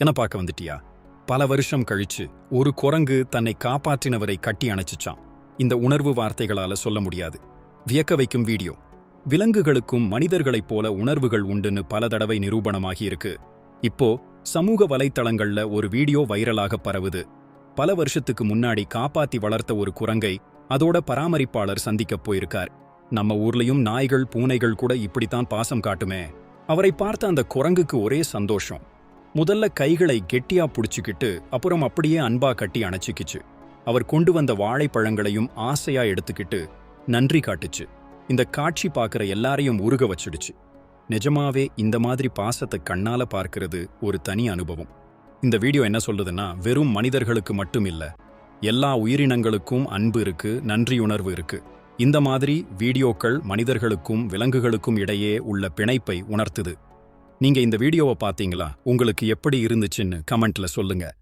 என்ன பார்க்க வந்துட்டியா? பல வருஷம் கழிச்சு ஒரு குரங்கு தன்னை காப்பாற்றினவரை கட்டி அணைச்சுச்சான் இந்த உணர்வு வார்த்தைகளால சொல்ல முடியாது. வியக்க வைக்கும் வீடியோ. விலங்குகளுக்கும் மனிதர்களைப் போல உணர்வுகள் உண்டுன்னு பல தடவை நிரூபணமாகி இருக்கு. இப்போ சமூக வலைத்தளங்கள்ல ஒரு வீடியோ வைரலாக பரவுது. பல வருஷத்துக்கு முன்னாடி காப்பாத்தி வளர்த்த ஒரு குரங்கை அதோட பராமரிப்பாளர் சந்திக்கப் போயிருக்கார். நம்ம ஊர்லயும் நாய்கள் பூனைகள் கூட இப்படித்தான் பாசம் காட்டுமே. அவரை பார்த்த அந்த குரங்குக்கு ஒரே சந்தோஷம். முதல்ல கைகளை கெட்டியா புடிச்சுக்கிட்டு அப்புறம் அப்படியே அன்பா கட்டி அணைச்சிக்கிச்சு. அவர் கொண்டு வந்த வாழைப்பழங்களையும் ஆசையா எடுத்துக்கிட்டு நன்றி காட்டுச்சு. இந்த காட்சி பார்க்குற எல்லாரையும் உருக வச்சிடுச்சு. நிஜமாவே இந்த மாதிரி பாசத்தை கண்ணால பார்க்கறது ஒரு தனி அனுபவம். இந்த வீடியோ என்ன சொல்லுதுன்னா வெறும் மனிதர்களுக்கு மட்டும் இல்ல எல்லா உயிரினங்களுக்கும் அன்பு இருக்கு நன்றியுணர்வு இருக்கு. இந்த மாதிரி வீடியோக்கள் மனிதர்களுக்கும் விலங்குகளுக்கும் இடையே உள்ள பிணைப்பை உணர்த்துது. நீங்க இந்த வீடியோவை பார்த்தீங்களா? உங்களுக்கு எப்படி இருந்துச்சுன்னு கமெண்ட்ல சொல்லுங்க.